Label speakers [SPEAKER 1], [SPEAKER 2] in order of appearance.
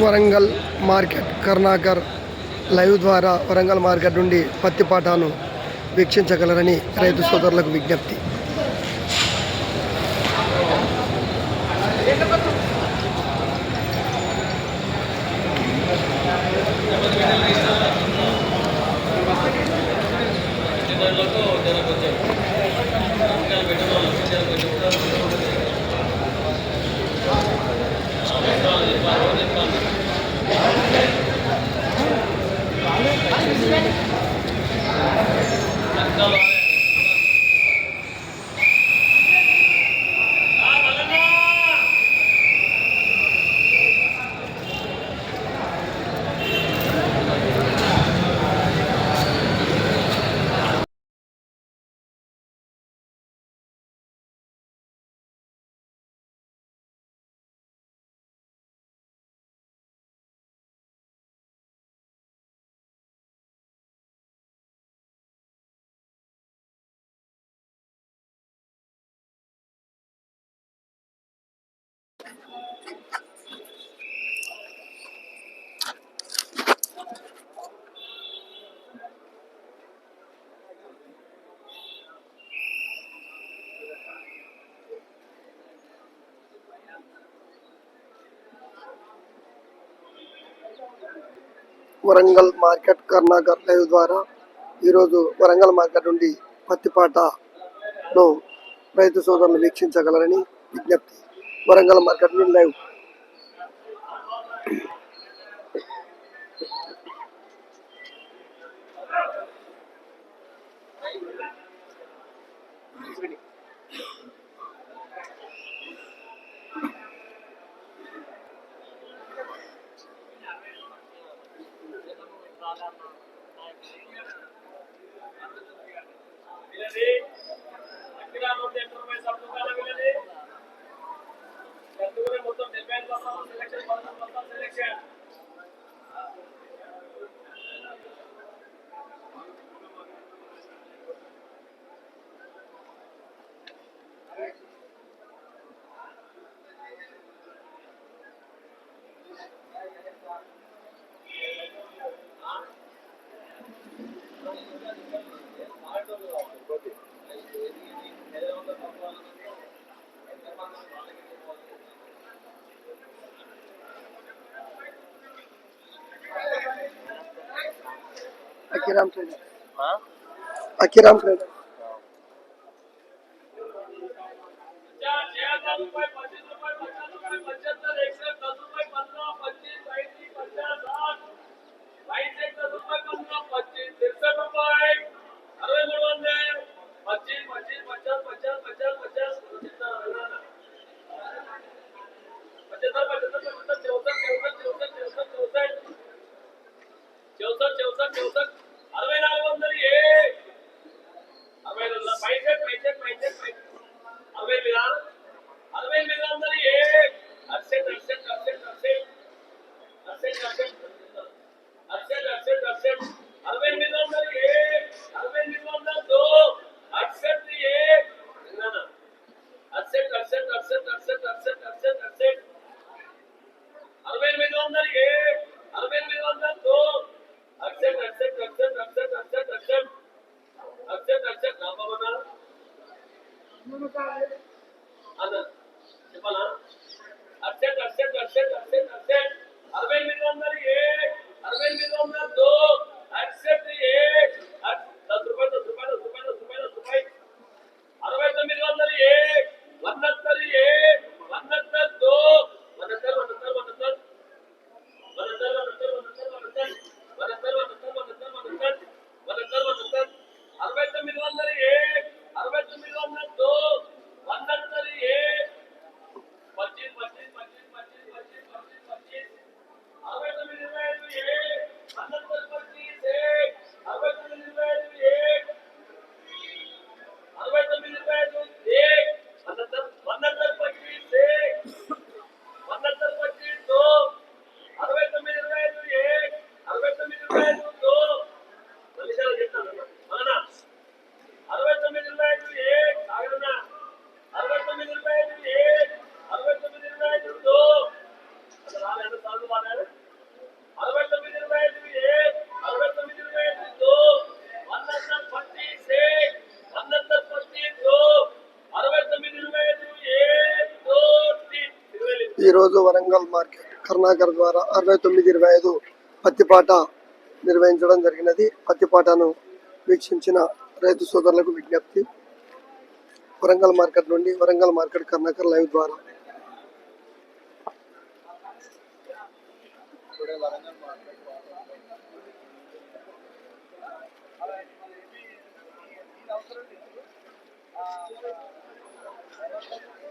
[SPEAKER 1] Warangal market Karnakar live ద్వారా Warangal market నుండి పత్తి పాటాను వీక్షించగలరని రైతు సోదరులకు విజ్ఞప్తి. వరంగల్ మార్కెట్ కర్ణాగర్ లైవ్ ద్వారా ఈరోజు వరంగల్ మార్కెట్ నుండి పత్తిపాటను రైతు సోదరులు వీక్షించగలరని విజ్ఞప్తి. వరంగల్ మార్కెట్ నుండి లైవ్.
[SPEAKER 2] సాధారణ अखिराम ट्रेडर अखिराम ट्रेडर चौसठ चौसठ चौसठ చెప్పాలా urgent urgent urgent urgent urgent అరవై ఎనిమిది వందలు ఏ అరవై ఎనిమిది వందలు
[SPEAKER 1] ఈరోజు వరంగల్ మార్కెట్ కర్ణాకర్ ద్వారా అరవై తొమ్మిది ఇరవై ఐదు పత్తిపాట నిర్వహించడం జరిగినది పత్తిపాటను వీక్షించిన రైతు సోదరులకు విజ్ఞప్తి వరంగల్ మార్కెట్ నుండి వరంగల్ మార్కెట్ కర్ణాకర్ లైవ్ ద్వారా Thank you.